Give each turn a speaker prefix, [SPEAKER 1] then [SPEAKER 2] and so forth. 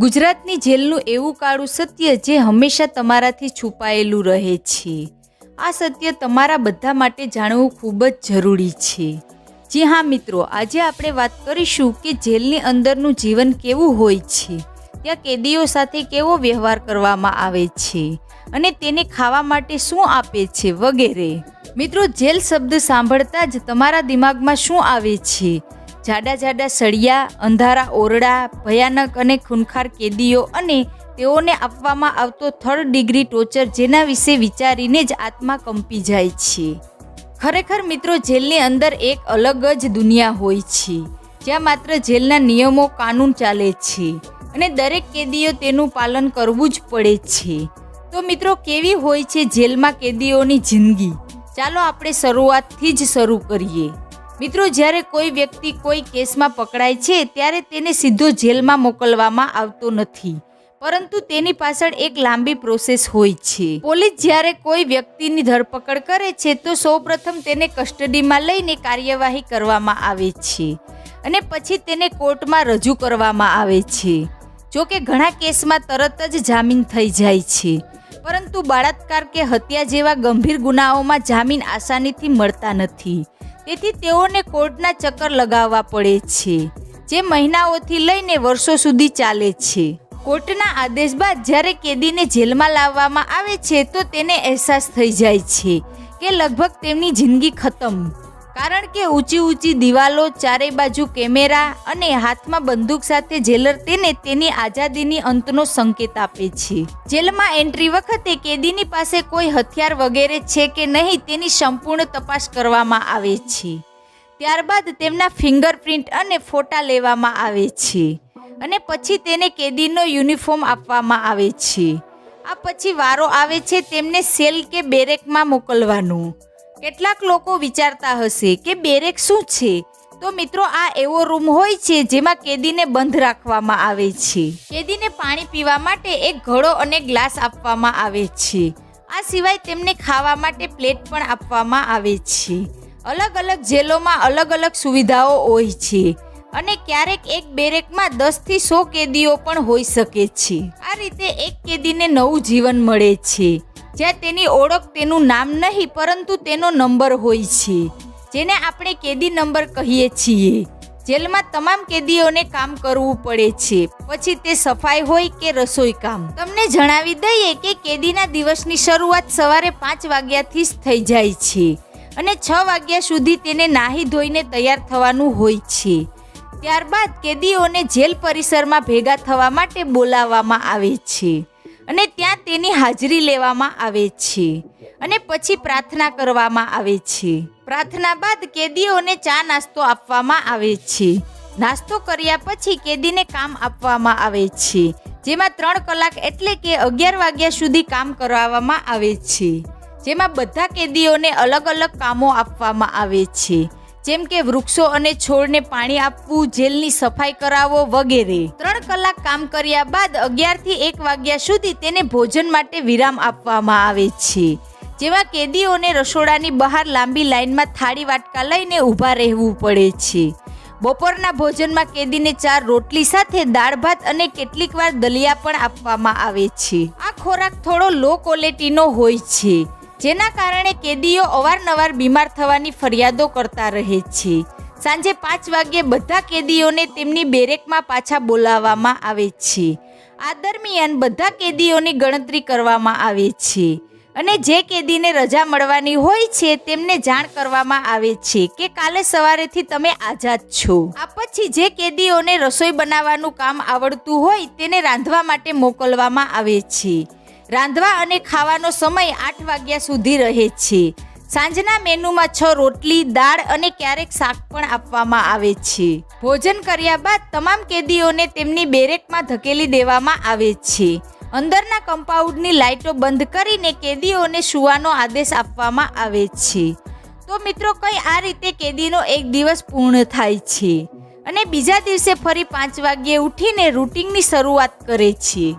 [SPEAKER 1] ગુજરાતની જેલનું એવું કાળું સત્ય જે હંમેશા તમારાથી છુપાયેલું રહે છે. આ સત્ય તમારા બધા માટે જાણવું ખૂબ જ જરૂરી છે. જી હા મિત્રો, આજે આપણે વાત કરીશું કે જેલની અંદરનું જીવન કેવું હોય છે. ત્યાં કેદીઓ સાથે કેવો વ્યવહાર કરવામાં આવે છે અને તેને ખાવા માટે શું આપે છે વગેરે. મિત્રો, જેલ શબ્દ સાંભળતા જ તમારા દિમાગમાં શું આવે છે? જાડા જાડા સળિયા, અંધારા ઓરડા, ભયાનક અને ખૂનખાર કેદીઓ અને તેઓને આપવામાં આવતો થર્ડ ડિગ્રી ટોર્ચર જેના વિશે વિચારીને જ આત્મા કંપી જાય છે. ખરેખર મિત્રો, જેલની અંદર એક અલગ જ દુનિયા હોય છે, જ્યાં માત્ર જેલના નિયમો કાનૂન ચાલે છે અને દરેક કેદીઓ તેનું પાલન કરવું જ પડે છે. તો મિત્રો, કેવી હોય છે જેલમાં કેદીઓની જિંદગી? ચાલો આપણે શરૂઆતથી જ શરૂ કરીએ. મિત્રો, જ્યારે કોઈ વ્યક્તિ કોઈ કેસમાં પકડાય છે, ત્યારે તેને સીધો જેલમાં મોકલવામાં આવતો નથી. પરંતુ તેની પાછળ એક લાંબી પ્રોસેસ હોય છે. પોલીસ જ્યારે કોઈ વ્યક્તિની ધરપકડ કરે છે, તો સૌપ્રથમ તેને કસ્ટડીમાં લઈને કાર્યવાહી કરવામાં આવે છે અને પછી તેને કોર્ટમાં રજૂ કરવામાં આવે છે. જો કે ઘણા કેસમાં તરત જ જામીન થઈ જાય છે. પરંતુ બળાત્કાર કે હત્યા જેવા ગંભીર ગુનાઓમાં જામીન આસાનીથી મળતા નથી. તેથી તેઓને કોર્ટના ચક્કર લગાવવા પડે છે, જે મહિનાઓથી લઈને વર્ષો સુધી ચાલે છે. કોર્ટના આદેશ બાદ જ્યારે કેદીને જેલમાં લાવવામાં આવે છે, તો તેને અહેસાસ થઈ જાય છે કે લગભગ તેમની જિંદગી ખતમ. કારણ કે ઊંચી ઊંચી દિવાલો ચારે બાજુ કેમેરા અને હાથમાં બંદૂક સાથે જેલર તેને તેની આઝાદીની અંતનો સંકેત આપે છે. જેલમાં એન્ટ્રી વખતે કેદીની પાસે કોઈ હથિયાર વગેરે છે કે નહીં તેની સંપૂર્ણ તપાસ કરવામાં આવે છે. ત્યારબાદ તેમના ફિંગરપ્રિન્ટ અને ફોટા લેવામાં આવે છે અને પછી તેને કેદીનો યુનિફોર્મ આપવામાં આવે છે. આ પછી વારો આવે છે તેમને સેલ કે બેરેકમાં મોકલવાનું. કેટલાક લોકો વિચારતા હશે કે બેરેક શું છે? તો મિત્રો, આ એવો રૂમ હોય છે જેમાં કેદીને બંધ રાખવામાં આવે છે. કેદીને પાણી પીવા માટે એક ઘડો અને ગ્લાસ આપવામાં આવે છે. આ સિવાય તેમને ખાવા માટે પ્લેટ પણ આપવામાં આવે છે. અલગ અલગ જેલોમાં અલગ અલગ સુવિધાઓ હોય છે અને ક્યારેક એક બેરેકમાં દસથી સો કેદીઓ પણ હોઈ શકે છે. આ રીતે એક કેદીને નવું જીવન મળે છે. જ્યાં તેની ઓળખ તેનું નામ નહીં, પરંતુ તેનો નંબર હોય છે, જેને આપણે કેદી નંબર કહીએ છીએ. જેલમાં તમામ કેદીઓને કામ કરવું પડે છે. પછી તે સફાઈ હોય કે રસોઈ કામ? તમને જણાવી દઈએ કે કેદીના દિવસની શરૂઆત સવારે પાંચ વાગ્યાથી જ થઈ જાય છે અને છ વાગ્યા સુધી તેને નાહી ધોઈને તૈયાર થવાનું હોય છે. ત્યારબાદ કેદીઓને જેલ પરિસરમાં ભેગા થવા માટે બોલાવવામાં આવે છે. અને ત્યાં તેની હાજરી લેવામાં આવે છે. અને પછી પ્રાર્થના કરવામાં આવે છે. પ્રાર્થના બાદ કેદીઓને ચા નાસ્તો આપવામાં આવે છે. નાસ્તો કર્યા પછી કેદીને કામ આપવામાં આવે છે. જેમાં ત્રણ કલાક એટલે કે અગિયાર વાગ્યા સુધી કામ કરાવવામાં આવે છે. જેમાં બધા કેદીઓને અલગ અલગ કામો આપવામાં આવે છે. જેમ કે વૃક્ષો અને છોડને પાણી આપવું, જેલની સફાઈ કરાવો વગેરે. ત્રણ કલાક કામ કર્યા બાદ અગિયારથી એક વાગ્યા સુધી તેને ભોજન માટે વિરામ આપવામાં આવે છે. જેમાં કેદીઓને રસોડાની બહાર લાંબી લાઇનમાં થાળી વાટકા લઈને ઊભા રહેવું પડે છે. બપોરના ભોજનમાં કેદીને ચાર રોટલી સાથે દાળ ભાત અને કેટલીક વાર દલિયા પણ આપવામાં આવે છે. આ ખોરાક થોડો લો ક્વોલિટીનો હોય છે. જેના કારણે કેદીઓ અવારનવાર બીમાર થવાની ફરિયાદો કરતા રહે છે. સાંજે પાંચ વાગ્યે બધા કેદીઓને તેમની બેરેકમાં પાછા બોલાવવામાં આવે છે. આ દરમિયાન બધા કેદીઓની ગણતરી કરવામાં આવે છે અને જે કેદીને રજા મળવાની હોય છે તેમને જાણ કરવામાં આવે છે કે કાલે સવારેથી તમે આઝાદ છો. આ પછી જે કેદીઓને રસોઈ બનાવવાનું કામ આવડતું હોય તેને રાંધવા માટે મોકલવામાં આવે છે. રાંધવા અને ખાવાનો સમય આઠ વાગ્યા સુધી રહે છે. સાંજના મેનુમાં છ રોટલી, દાળ અને ક્યારેક શાક પણ આપવામાં આવે છે. ભોજન કર્યા બાદ તમામ કેદીઓને તેમની બેરેકમાં ધકેલી દેવામાં આવે છે. અંદરના કમ્પાઉન્ડની લાઇટો બંધ કરીને કેદીઓને સુવાનો આદેશ આપવામાં આવે છે. તો મિત્રો, કઈ આ રીતે કેદીનો એક દિવસ પૂર્ણ થાય છે અને બીજા દિવસે ફરી પાંચ વાગ્યે ઉઠીને રૂટિનની શરૂઆત કરે છે.